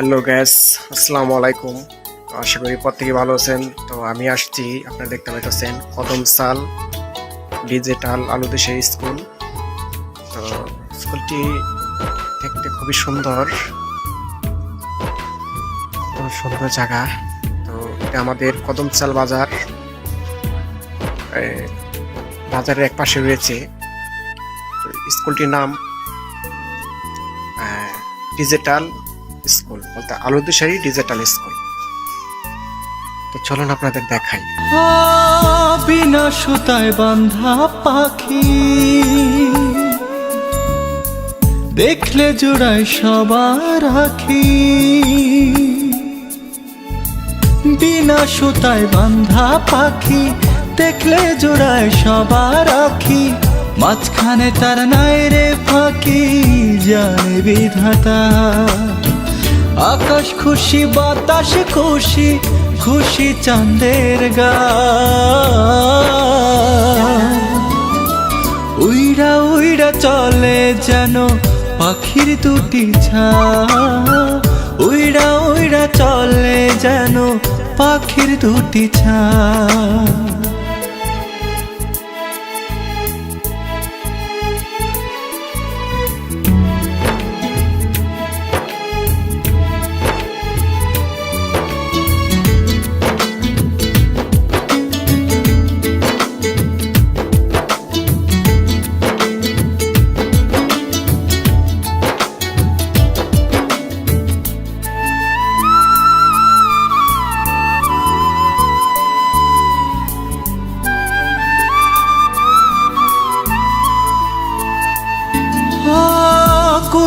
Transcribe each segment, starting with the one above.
Hello gas আসসালামু আলাইকুম। আশা করি প্রত্যেকে ভালো আছেন। তো আমি আসছি, আপনারা দেখতে পাইতেছেন কদম সাল ডিজিটাল আলুদেশে স্কুল তো স্কুলটি দেখতে খুবই সুন্দর। সুন্দর জায়গা। তো এটা আমাদের কদমচাল বাজার। বাজারের এক পাশে রয়েছে। স্কুলটির নাম ডিজিটাল স্কুল, বলতে আলুদিশারি ডিজিটাল স্কুল তো চলুন আপনাদের দেখাই। বিনা সুতায় বান্ধা পাখি। দেখলে জোড়ায় সবার আখি। বিনা সুতায় বান্ধা পাখি, দেখলে জোড়ায় সবার আখি। মাঝখানে তার নাই রে ফাঁকি, জানে বিধাতা। আকাশ খুশি বাতাস, খুশি খুশি চাঁদের গা উইরা উইরা চলে যেন পাখির দুটি ছা উইরা উইরা চলে যেন পাখির দুটি ছা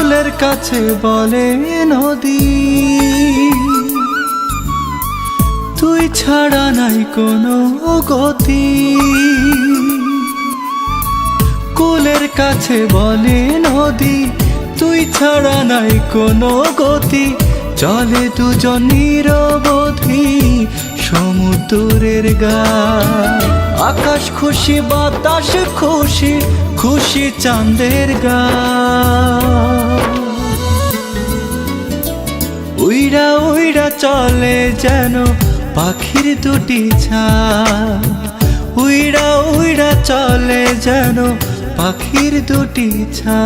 কুলের কাছে বলে নদী, তুই ছাড়া নাই কোনো গতি। কুলের কাছে বলে, নদী, তুই ছাড়া নাই কোনো গতি। চলে দুজন নিরবধি সমুদ্রের গা আকাশ খুশি, বাতাস খুশি খুশি চাঁদের গা যেন পাখির দুটি ছা উইড়া উইড়া চলে যেন পাখির দুটি ছা